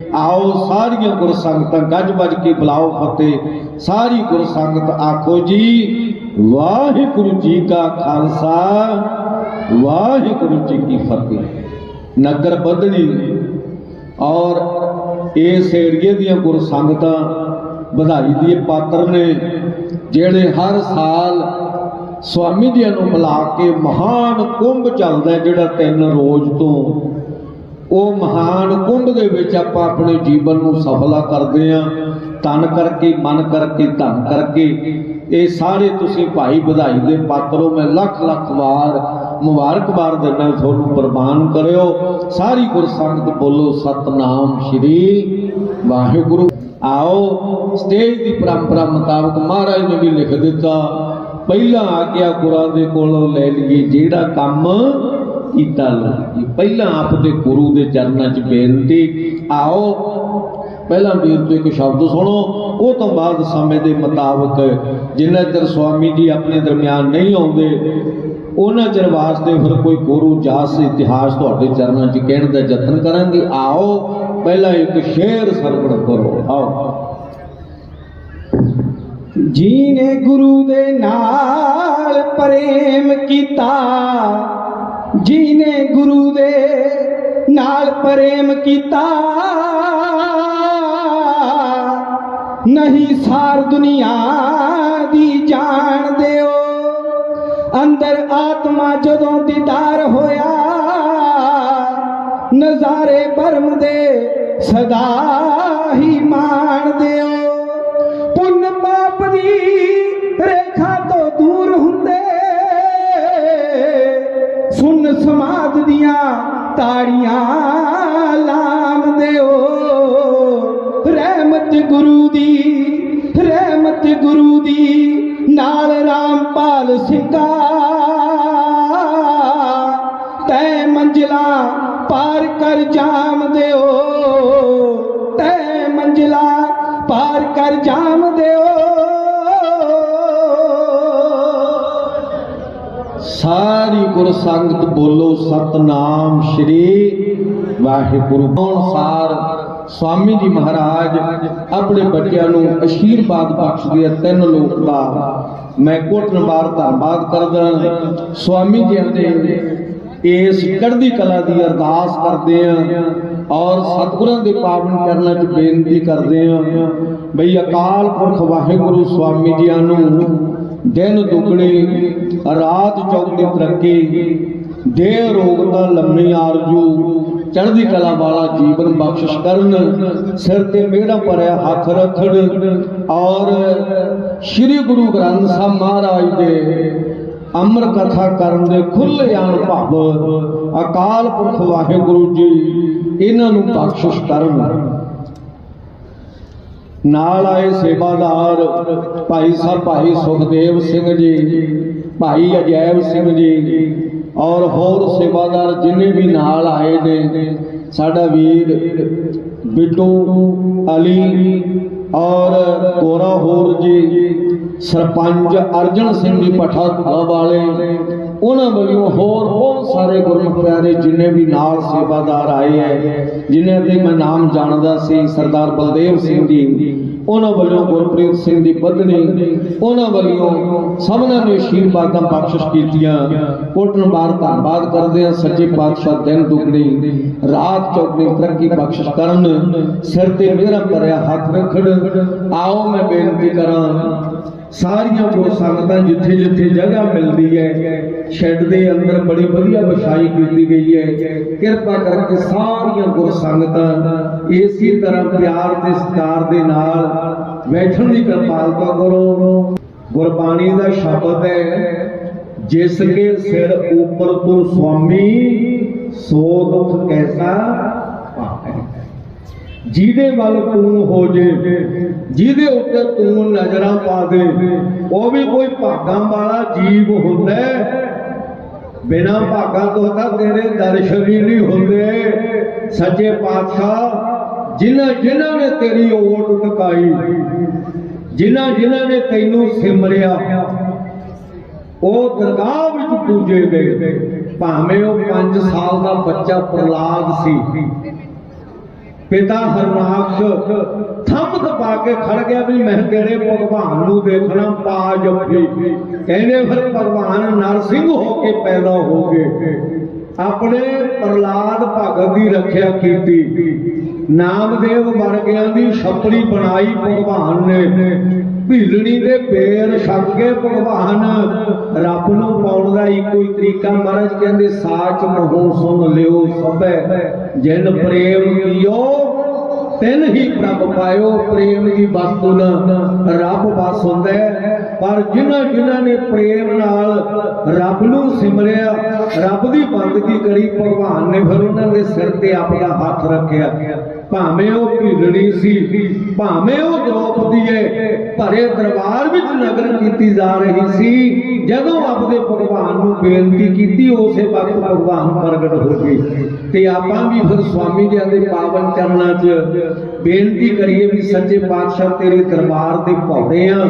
ਆਓ ਸਾਰੀਆਂ ਗੁਰ ਸੰਗਤਾਂ ਗੱਜ ਵੱਜ ਕੇ ਬੁਲਾਓ ਫਤਿਹ। ਸਾਰੀ ਗੁਰ ਸੰਗਤ ਆਖੋ ਜੀ, ਵਾਹਿਗੁਰੂ ਜੀ ਕਾ ਖਾਲਸਾ, ਵਾਹਿਗੁਰੂ ਜੀ ਕੀ ਫਤਿਹ। ਨਗਰ ਬਦਲੀ ਔਰ ਇਸ ਏਰੀਏ ਦੀਆਂ ਗੁਰ ਸੰਗਤਾਂ ਵਧਾਈ ਦੀ ਪਾਤਰ ਨੇ, ਜਿਹੜੇ ਹਰ ਸਾਲ ਸਵਾਮੀ ਜੀ ਨੂੰ ਬੁਲਾ ਕੇ ਮਹਾਨ ਕੁੰਭ ਚੱਲਦਾ ਜਿਹੜਾ ਤਿੰਨ ਰੋਜ਼ ਤੋਂ ਉਹ ਮਹਾਨ ਕੁੰਭ ਦੇ ਵਿੱਚ ਆਪਾਂ ਆਪਣੇ ਜੀਵਨ ਨੂੰ ਸਫਲਾ ਕਰਦੇ ਆਂ ਤਨ ਕਰਕੇ, ਮਨ ਕਰਕੇ, ਧਨ ਕਰਕੇ। ਇਹ ਸਾਰੇ ਤੁਸੀਂ ਭਾਈ ਵਧਾਈ ਦੇ ਪਾਤਰੋ, ਮੈਂ ਲੱਖ ਲੱਖ ਵਾਰ ਮੁਬਾਰਕਬਾਦ ਦਿੰਦਾ ਤੁਹਾਨੂੰ ਪ੍ਰਵਾਨ ਕਰਿਓ। ਸਾਰੀ ਗੁਰ ਸੰਗਤ ਬੋਲੋ, ਸਤਨਾਮ ਸ਼੍ਰੀ ਵਾਹਿਗੁਰੂ। ਆਓ, ਸਟੇਜ ਦੀ ਪਰੰਪਰਾ ਮੁਤਾਬਕ ਮਹਾਰਾਜ ਨੇ ਵੀ ਲਿਖ ਦਿੱਤਾ। ਪਹਿਲਾਂ ਆ ਗਿਆ ਗੁਰਾਂ ਦੇ ਕੋਲੋਂ ਲੈ ਲਈਏ। ਜਿਹੜਾ ਕੰਮ ਕੀਤਾ ਲੋਕੀ ਪਹਿਲਾਂ ਆਪ ਦੇ ਗੁਰੂ ਦੇ ਚਰਨਾਂ 'ਚ ਬੇਨਤੀ ਆਓ। ਪਹਿਲਾਂ ਵੀਰ ਤੋਂ ਇੱਕ ਸ਼ਬਦ ਸੁਣੋ। ਉਹ ਤੋਂ ਬਾਅਦ ਸਮੇਂ ਦੇ ਮੁਤਾਬਕ ਜਿੰਨਾ ਚਿਰ ਸਵਾਮੀ ਜੀ ਆਪਣੇ ਦਰਮਿਆਨ ਨਹੀਂ ਆਉਂਦੇ, ਉਹਨਾਂ ਚਿਰ ਵਾਸਤੇ ਫਿਰ ਕੋਈ ਗੁਰੂ ਜਾਸ ਇਤਿਹਾਸ ਤੁਹਾਡੇ ਚਰਨਾਂ 'ਚ ਕਹਿਣ ਦਾ ਯਤਨ ਕਰਾਂਗੇ। ਆਓ, ਪਹਿਲਾਂ ਇੱਕ ਸ਼ੇਰ ਸਰਵਣ ਕਰੋ। ਆਓ। ਜੀ ਨੇ ਗੁਰੂ ਦੇ ਨਾਲ ਪ੍ਰੇਮ ਕੀਤਾ ਜੀ ਨੇ ਗੁਰੂ ਦੇ ਨਾਲ ਪ੍ਰੇਮ ਕੀਤਾ। ਨਹੀਂ ਸਾਰ ਦੁਨੀਆ ਦੀ ਜਾਣ ਦਿਓ। ਅੰਦਰ ਆਤਮਾ ਜਦੋਂ ਦੀਦਾਰ ਹੋਇਆ, ਨਜ਼ਾਰੇ ਭਰਮ ਦੇ ਸਦਾ ਹੀ ਮਾਣ ਦਿਓ। ਪੁੰਨ ਪਾਪ ਦੀ ਰੇਖਾ ਸੁਨ ਸਮਾਦ ਦੀਆਂ ਤਾੜੀਆਂ ਲਾਮ ਦਿਓ। ਰਹਿਮਤ ਗੁਰੂ ਦੀ, ਰਹਿਮਤ ਗੁਰੂ ਦੀ, ਨਾਲ ਰਾਮਪਾਲ ਸਿੰਘਾ। ਤੈ ਮੰਜ਼ਲਾ ਪਾਰ ਕਰ ਜਾਮ ਦਿਓ। ਤੈ ਮੰਜ਼ਲਾ ਪਾਰ ਕਰ ਜਾਮ ਦਿਓ। ਸਾਰੀ ਗੁਰ ਸੰਗਤ ਬੋਲੋ ਸਤਨਾਮ ਸ਼੍ਰੀ ਵਾਹਿਗੁਰੂ। ਅਨੁਸਾਰ ਸਵਾਮੀ ਜੀ ਮਹਾਰਾਜ, ਆਪਣੇ ਬੱਚਿਆਂ ਨੂੰ ਅਸ਼ੀਰਵਾਦ ਬਖਸ਼ਦੇ ਆ ਤਿੰਨ ਲੋਕ ਦਾ। ਮੈਂ ਕੋਟਨਵਾਰ ਧੰਨਵਾਦ ਕਰਦਾ ਸਵਾਮੀ ਜੀ ਦੇ ਇਸ ਚੜ੍ਹਦੀ ਕਲਾ ਦੀ ਅਰਦਾਸ ਕਰਦੇ ਆ ਔਰ ਸਤਿਗੁਰਾਂ ਦੇ ਪਾਵਨ ਚਰਨਾਂ 'ਚ ਬੇਨਤੀ ਕਰਦੇ ਆ ਬਈ ਅਕਾਲ ਪੁਰਖ ਵਾਹਿਗੁਰੂ ਸਵਾਮੀ ਜੀਆਂ ਨੂੰ ਦਿਨ ਦੁਗਣੀ, ਰਾਤ ਚੌਗਣੀ ਤਰੱਕੀ ਦੇ ਰੋਗਤਾ ਲੰਮੀ ਆਰਜੂ, ਚੜ੍ਹਦੀ ਕਲਾ ਵਾਲਾ ਜੀਵਨ ਬਖਸ਼ਿਸ਼ ਕਰਨ, ਸਿਰ ਤੇ ਮਿਹੜਾ ਭਰਿਆ ਹੱਥ ਰੱਖਣ, ਔਰ ਸ੍ਰੀ ਗੁਰੂ ਗ੍ਰੰਥ ਸਾਹਿਬ ਮਹਾਰਾਜ ਦੇ ਅਮਰ ਕਥਾ ਕਰਨ ਦੇ ਖੁੱਲੇ ਅਨੁਭਵ ਅਕਾਲ ਪੁਰਖ ਵਾਹਿਗੁਰੂ ਜੀ, ਇਹਨਾਂ ਨੂੰ ਬਖਸ਼ਿਸ਼ ਕਰਨ। ਨਾਲ ਆਏ ਸੇਵਾਦਾਰ ਭਾਈ ਸਰ ਭਾਈ ਸੁਖਦੇਵ ਸਿੰਘ ਜੀ, ਭਾਈ ਅਜੈਬ ਸਿੰਘ ਜੀ ਔਰ ਹੋਰ ਸੇਵਾਦਾਰ ਜਿੰਨੇ ਵੀ ਨਾਲ ਆਏ ਨੇ, ਸਾਡਾ ਵੀਰ ਬਿੱਟੂ ਅਲੀ ਔਰ ਕੋਰਾ ਹੋਰ ਜੀ ਸਰਪੰਚ ਅਰਜਨ ਸਿੰਘ ਜੀ ਪਠਾ ਵਾਲੇ, ਉਹਨਾਂ ਵੱਲੋਂ ਹੋਰ ਬਹੁਤ ਸਾਰੇ ਗੁਰਮੁਖ ਪਿਆਰੇ ਜਿੰਨੇ ਵੀ ਨਾਲ ਸੇਵਾਦਾਰ ਆਏ ਹੈ, ਜਿਨ੍ਹਾਂ ਦੇ ਮੈਂ ਨਾਮ ਜਾਣਦਾ ਸੀ, ਸਰਦਾਰ ਬਲਦੇਵ ਸਿੰਘ ਜੀ, ਉਹਨਾਂ ਵੱਲੋਂ ਗੁਰਪ੍ਰੀਤ ਸਿੰਘ ਦੀ ਪਤਨੀ, ਉਹਨਾਂ ਵੱਲੋਂ ਸਭਨਾਂ ਨੇ ਅਸ਼ੀਰਵਾਦਾਂ ਬਖਸ਼ਿਸ਼ ਕੀਤੀਆਂ। ਕੋਟਨ ਬਾਰ ਧੰਨਵਾਦ ਕਰਦੇ ਹਾਂ ਸੱਚੇ ਪਾਤਸ਼ਾਹ ਦਿਨ ਦੁਗਣੀ, ਰਾਤ ਚੌਗਣੀ ਤਰੱਕੀ ਬਖਸ਼ਿਸ਼ ਕਰਨ, ਸਿਰ ਤੇ ਮੇਰਾ ਭਰਿਆ ਹੱਥ ਰੱਖਣ। ਆਓ ਮੈਂ ਬੇਨਤੀ ਕਰਾਂ ਸਾਰੀਆਂ ਗੁਰ ਸੰਗਤਾਂ ਜਿੱਥੇ ਜਿੱਥੇ ਜਗ੍ਹਾ ਮਿਲਦੀ ਹੈ ਸ਼ੈੱਡ ਦੇ ਅੰਦਰ ਬੜੀ ਵਧੀਆ ਵਿਛਾਈ ਕੀਤੀ ਗਈ ਹੈ। ਕਿਰਪਾ ਕਰਕੇ ਸਾਰੀਆਂ ਗੁਰ ਸੰਗਤਾਂ ਇਸੇ ਤਰ੍ਹਾਂ ਪਿਆਰ ਤੇ ਸਤਿਕਾਰ ਦੇ ਨਾਲ ਬੈਠਣ ਦੀ ਕਿਰਪਾਲਤਾ ਕਰੋ। ਗੁਰਬਾਣੀ ਦਾ ਸ਼ਬਦ ਹੈ, ਜਿਸ ਕੇ ਸਿਰ ਉੱਪਰ ਤੋਂ ਸੁਆਮੀ, ਸੋ ਦੁੱਖ ਕੈਸਾ ਜਿਹਦੇ ਵੱਲ ਤੂੰ ਹੋ ਜੇ, ਜਿਹਦੇ ਉੱਤੇ ਤੂੰ ਨਜ਼ਰਾਂ ਪਾ ਦੇ, ਉਹ ਵੀ ਕੋਈ ਭਾਗਾਂ ਵਾਲਾ ਜੀਵ ਹੁੰਦਾ ਹੈ। ਭਾਗਾਂ ਤੋਂ ਤਾਂ ਤੇਰੇ ਦਰਸ਼ਨ ਹੀ ਨਹੀਂ ਹੁੰਦੇ ਸੱਚੇ ਪਾਤਸ਼ਾਹ, ਜਿਨ੍ਹਾਂ ਜਿਨ੍ਹਾਂ ਨੇ ਤੇਰੀ ਓਟ ਟਕਾਈ ਜਿਨ੍ਹਾਂ ਜਿਨ੍ਹਾਂ ਨੇ ਤੈਨੂੰ ਸਿਮਰਿਆ, ਉਹ ਦਰਗਾਹ ਵਿੱਚ ਪੂਜੇ ਗਏ ਭਾਵੇਂ ਉਹ 5 ਸਾਲ ਦਾ ਬੱਚਾ ਪ੍ਰਲਾਦ ਸੀ ਪਿਤਾ ਹਰਨਾਕ ਥੰਮ ਦਬਾ ਕੇ ਖੜ ਗਿਆ ਵੀ ਮੈਂ ਕਿਹੜੇ ਭਗਵਾਨ ਨੂੰ ਦੇਖਣਾ ਪਾ ਜੱਫੀ ਕਹਿੰਦੇ ਫਿਰ ਭਗਵਾਨ ਨਰਸਿੰਘ ਹੋ ਕੇ ਪੈਦਾ ਹੋ ਗਏ। ਆਪਣੇ ਪ੍ਰਲਾਦ ਭਗਤ ਦੀ ਰੱਖਿਆ ਕੀਤੀ। ਨਾਮਦੇਵ ਵਰਗਿਆਂ ਦੀ ਛਪੜੀ ਬਣਾਈ ਭਗਵਾਨ ਨੇ। ਭੀਲਣੀ ਦੇ ਬੇਰ ਛੱਡ ਭਗਵਾਨ ਰੱਬ ਨੂੰ ਪਾਉਣ ਦਾ ਇੱਕੋ ਹੀ ਤਰੀਕਾ ਮਹਾਰਾਜ ਕਹਿੰਦੇ, ਸਾਚ ਮਹੋ ਸੁਣ ਲਿਓ ਸਭੈ, ਜਿਨ ਪ੍ਰੇਮ ਕੀਓ, ਤਿਨ ਹੀ ਪ੍ਰਭ ਪਾਇਓ। ਪ੍ਰੇਮ ਦੀ ਵਸਤੂ ਨਾ ਰੱਬ ਬਸ ਹੁੰਦਾ, ਪਰ ਜਿਨ੍ਹਾਂ ਜਿਨ੍ਹਾਂ ਨੇ ਪ੍ਰੇਮ ਨਾਲ ਰੱਬ ਨੂੰ ਸਿਮਰਿਆ, ਰੱਬ ਦੀ ਬੰਦਗੀ ਕਰੀ? ਭਗਵਾਨ ਨੇ ਫਿਰ ਉਹਨਾਂ ਦੇ ਸਿਰ ਤੇ ਆਪਣਾ ਹੱਥ ਰੱਖਿਆ। ਭਾਵੇਂ ਉਹ ਭੀਲੜੀ ਸੀ, ਭਾਵੇਂ ਉਹ ਦ੍ਰੋਪਦੀ ਹੈ ਭਰੇ ਦਰਬਾਰ ਵਿੱਚ ਨਗਰ ਕੀਤੀ ਜਾ ਰਹੀ ਸੀ, ਜਦੋਂ ਆਪਦੇ ਭਗਵਾਨ ਨੂੰ ਬੇਨਤੀ ਕੀਤੀ, ਉਸੇ ਵਕਤ ਭਗਵਾਨ ਪ੍ਰਗਟ ਹੋ ਗਏ। ਤੇ ਆਪਾਂ ਵੀ ਫਿਰ ਸਵਾਮੀ ਜੀ ਦੇ ਪਾਵਨ ਚਰਨਾਂ 'ਚ ਬੇਨਤੀ ਕਰੀਏ ਵੀ ਸੱਚੇ ਪਾਤਸ਼ਾਹ ਤੇਰੇ ਦਰਬਾਰ ਦੇ ਭੌੜੇ ਆ,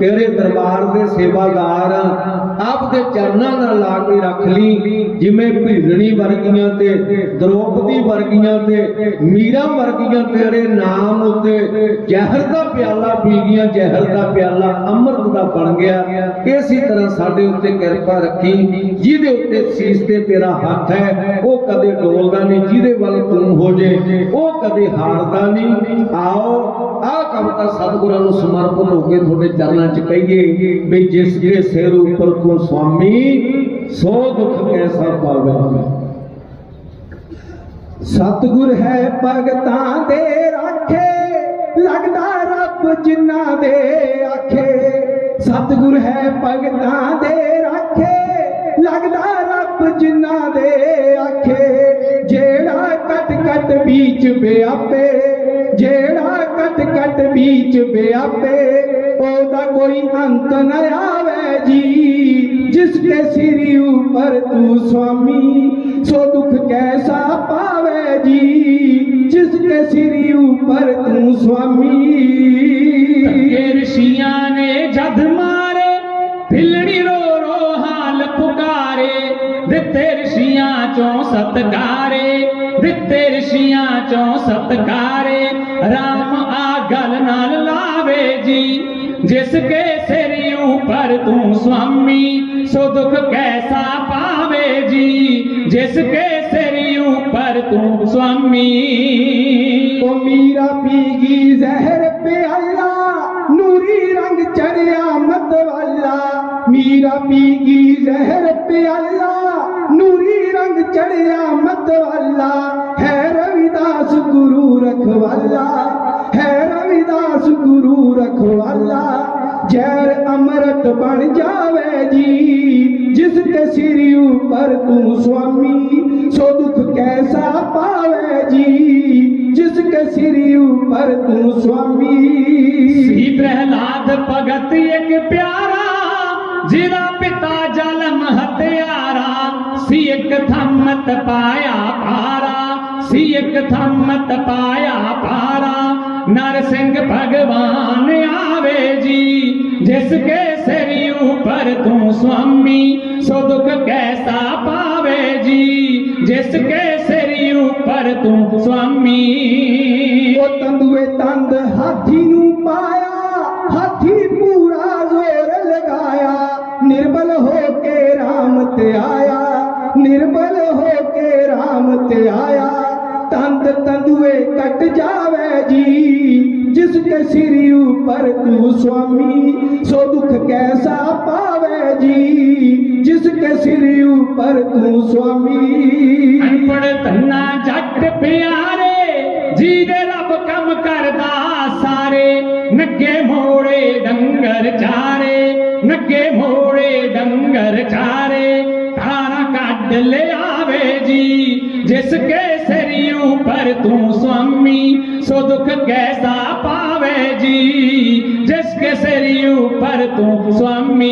ਤੇਰੇ ਦਰਬਾਰ ਦੇ ਸੇਵਾਦਾਰ ਆ ਦੇ ਚਰਨਾਂ ਨਾਲ ਲਾ ਕੇ ਰੱਖ ਲਈ। ਜਿਵੇਂ ਭੀਲਣੀ ਵਰਗੀਆਂ ਤੇ, ਦ੍ਰੋਪਦੀ ਵਰਗੀਆਂ ਤੇ, ਮੀਰਾ ਵਰਗੀਆਂ ਤੇਰੇ ਨਾਮ ਉੱਤੇ ਜ਼ਹਿਰ ਦਾ ਪਿਆਲਾ ਪੀ ਗਈਆਂ, ਜ਼ਹਿਰ ਦਾ ਪਿਆਲਾ ਅੰਮ੍ਰਿਤ ਦਾ ਬਣ ਗਿਆ। ਇਸੇ ਤਰ੍ਹਾਂ ਸਾਡੇ ਉੱਤੇ ਕਿਰਪਾ ਰੱਖੀ। ਜਿਹਦੇ ਉੱਤੇ ਸੀਸ ਤੇ ਤੇਰਾ ਹੱਥ ਹੈ, ਉਹ ਕਦੇ ਡੋਲਦਾ ਨਹੀਂ। ਜਿਹਦੇ ਵੱਲ ਤੂੰ ਹੋ ਜੇ, ਉਹ ਕਦੇ ਹਾਰਦਾ ਨਹੀਂ। ਆਓ ਆ ਕਵਿਤਾ ਸਤਿਗੁਰਾਂ ਨੂੰ ਸਮਰਪਿਤ ਹੋ ਕੇ ਤੁਹਾਡੇ ਚਰਨਾਂ 'ਚ ਕਹੀਏ ਵੀ ਜਿਸ ਦੇ ਸਿਰ ਉੱਪਰ ਤੂੰ ਸੁਆਮੀ ਸੋ ਦੁੱਖ ਕੈਸਾ ਪਾਵੇ? ਸਤਿਗੁਰ ਹੈ ਭਗਤਾਂ ਦੇ ਰਾਖੇ, ਲੱਗਦਾ ਰੱਬ ਜਿਨ੍ਹਾਂ ਦੇ ਆਖੇ। ਸਤਿਗੁਰ ਹੈ ਭਗਤਾਂ ਦੇ ਰਾਖੇ, ਲੱਗਦਾ ਰੱਬ ਜਿਨ੍ਹਾਂ ਦੇ ਆਖੇ। ਜਿਹੜਾ ਕਟ ਕਟ ਵਿੱਚ ਬਿਆਪੇ ਜਿਹੜਾ ਕਟ ਕਟ ਵਿੱਚ ਬਿਆਪੇ ਉਹਦਾ ਕੋਈ ਅੰਤ ਨਾ ਆਵੇ ਜੀ, ਜਿਸ ਕੇ ਸਿਰ ਉਪਰ ਤੂੰ ਸੁਆਮੀ ਸੋ ਦੁੱਖ ਕੈਸਾ ਪਾਵੇ ਜੀ, ਜਿਸ ਕੇ ਸਿਰ ਉਪਰ ਤੂੰ ਸੁਆਮੀ ਧੱਕੇ ਰਿਸ਼ੀਆਂ ਨੇ ਜਦ ਮਾਰੇ, ਫਿਲਣੀ ਰੋ ਰੋ ਹਾਲ ਪੁਕਾਰੇ, ਦਿੱਤੇ ਰਿਸ਼ੀਆਂ ਚੋਂ ਸਤਕਾਰੇ, ਦਿੱਤੇ ਰਿਸ਼ੀਆਂ ਚੋਂ ਸਤਕਾਰੇ, ਰਾਮ ਆ ਗਲ ਨਾਲ ਲਾਵੇ ਜੀ। जिसके सिर ऊपर तू स्वामी सो दुख कैसा पावे जी जिसके सिर ऊपर तू स्वामी ओ मीरा पीगी जहर पे अल्लाह नूरी रंग चढ़िया मत वाला मीरा पीगी जहर पे अल्लाह नूरी रंग चढ़िया मत वाला है रविदास गुरु रखवाला है रविदास गुरु रखवाला ਜ਼ਹਿਰ ਅਮਰਤ ਬਣ ਜਾਵੇ ਜੀ, ਜਿਸ ਤੇ ਸਿਰ ਉਪਰ ਤੂੰ ਸੁਆਮੀ, ਸੋ ਦੁੱਖ ਕੈਸਾ ਪਾਵੇ ਜੀ? ਜਿਸ ਕੇ ਸਿਰ ਉਪਰ ਤੂੰ ਸੁਆਮੀ। ਸੀ ਪ੍ਰਹਿਲਾਦ ਭਗਤ ਇੱਕ ਪਿਆਰਾ, ਜਿਹਦਾ ਪਿਤਾ ਜਲਮ ਹਤਿਆਰਾ ਸੀ ਇੱਕ ਥੰਮਤ ਪਾਇਆ ਭਾਰਾ, ਸੀ ਇੱਕ ਥੰਮਤ ਪਾਇਆ ਭਾਰਾ। ਨਰ ਸਿੰਘ ਭਗਵਾਨ ਆਵੇ ਜੀ ਜਿਸ ਕੇ ਸਿਰ ਉੱਪਰ ਤੂੰ ਸੁਆਮੀ ਸੋ ਦੁੱਖ ਕੈਸਾ ਪਾਵੇ ਜੀ ਜਿਸ ਕੇ ਸਿਰ ਉੱਪਰ ਤੂੰ ਸੁਆਮੀ ਉਹ ਤੰਦੂਏ ਤੰਦ ਹਾਥੀ ਨੂੰ ਪਾਇਆ ਹਾਥੀ ਪੂਰਾ ਜ਼ੋਰ ਲਗਾਇਆ ਨਿਰਬਲ ਹੋ ਕੇ RAM ਤੇ ਆਇਆ ਨਿਰਬਲ ਹੋ ਕੇ RAM ਤੇ ਆਇਆ ਤੰਦ ਤੰਦੂਏ ਕੱਟ ਜਾਵੇ ਜੀ ਜਿਸ ਕੇ ਸਿਰ ਉੱਪਰ ਤੂੰ ਸੁਆਮੀ, ਸੋ ਦੁੱਖ ਕੈਸਾ ਪਾਵੇ ਜੀ? ਜਿਸ ਕੇ ਸਿਰ ਉੱਪਰ ਤੂੰ ਸੁਆਮੀ। ਅਨਪੜ ਧੰਨਾ ਜੱਟ ਪਿਆਰੇ ਜਿਹਦੇ ਰੱਬ ਕੰਮ ਕਰਦਾ ਸਾਰੇ। ਨੱਗੇ ਮੋੜੇ ਡੰਗਰ ਚਾਰੇ, ਨੱਗੇ ਮੋੜੇ ਡੰਗਰ ਚਾਰੇ। ਤਾਰਾ ਕੱਢ ਲਿਆਵੇ ਜੀ ਜਿਸ ਕੇ ਸਿਰ ਉੱਪਰ ਤੂੰ ਸੁਆਮੀ, ਸੋ ਦੁੱਖ ਕੈਸਾ ਪਾਵੇ ਜੀ? ਜਿਸ ਕੇ ਸਿਰ ਉੱਪਰ ਤੂੰ ਸੁਆਮੀ।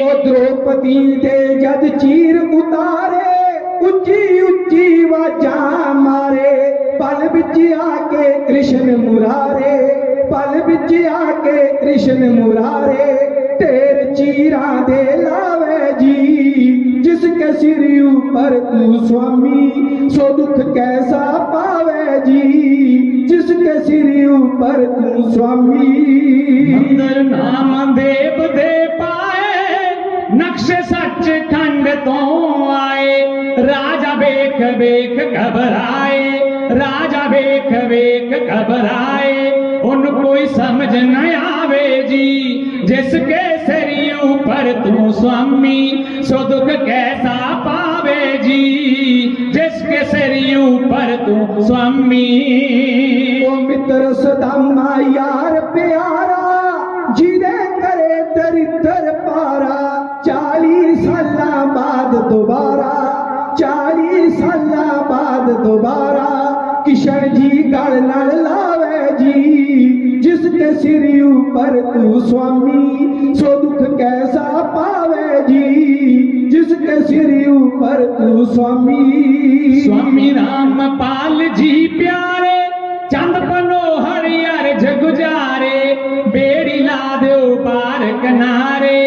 ਉਹ ਦ੍ਰੋਪਦੀ ਦੇ ਜਦ ਚੀਰ ਉਤਾਰੇ, ਉੱਚੀ ਉੱਚੀ ਵਾਜਾਂ ਮਾਰੇ, ਪਲ ਵਿੱਚ ਆ ਕੇ ਕ੍ਰਿਸ਼ਨ ਮੁਰਾਰੇ, ਪਲ ਵਿੱਚ ਆ ਕੇ ਕ੍ਰਿਸ਼ਨ ਮੁਰਾਰੇ ਢੇਰ ਚੀਰਾਂ ਦੇ ਲਾਵੇ ਜੀ। ਜਿਸ ਕੇ ਸਿਰ ਉਪਰ ਤੂੰ ਸੁਆਮੀ, ਸੋ ਦੁੱਖ ਕੈਸਾ ਪਾਵੇ ਜੀ? ਜਿਸ ਕੇ ਸਿਰ ਉਪਰ ਤੂੰ ਸੁਆਮੀ। ਅੰਦਰ ਨਾਮ ਦੇਵ ਦੇ ਪਾਏ, ਨਕਸ਼ ਸੱਚ ਖੰਡ ਤੋਂ ਆਏ। ਰਾਜਾ ਵੇਖ ਵੇਖ ਘਬਰਾਏ, ਰਾਜਾ ਵੇਖ ਵੇਖ ਘਬਰਾਏ। ਉਹਨ ਕੋਈ ਸਮਝ ਨਾ ਆਵੇ ਜੀ, ਜਿਸ ਕੇ ਸਿਰ ਉਪਰ ਤੂੰ स्वामी, सुदुख कैसा पावे जी? जिसके सिर पर तू स्वामी। ओ मित्र सदम्मा यार प्यारा जीरे करे दरिद्र पारा। चालीस साल बाद दोबारा, चालीस साल बाद दोबारा। किशन जी गल नल लावे जी, जिसके सिर ऊपर तू स्वामी। सो दुख कैसा पा जिसके सिर ऊपर तू स्वामी स्वामी राम पाल जी प्यारे चंद मनोहर यार जगुजारे बेड़ी ला दो पार किनारे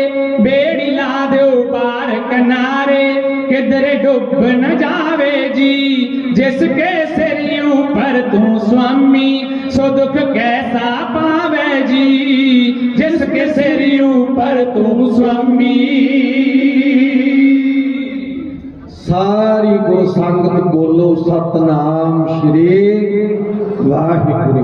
बेड़ी ला दो पार किनारे किधरे डुब न जावे जी जिसके सिर ऊपर तू स्वामी सो दुख कैसा पावे जी जिसके सिर ऊपर तू स्वामी ਸਾਰੀ ਗੁਰ ਸੰਗਤ ਬੋਲੋ ਸਤਨਾਮ ਸ਼੍ਰੀ ਵਾਹਿਗੁਰੂ।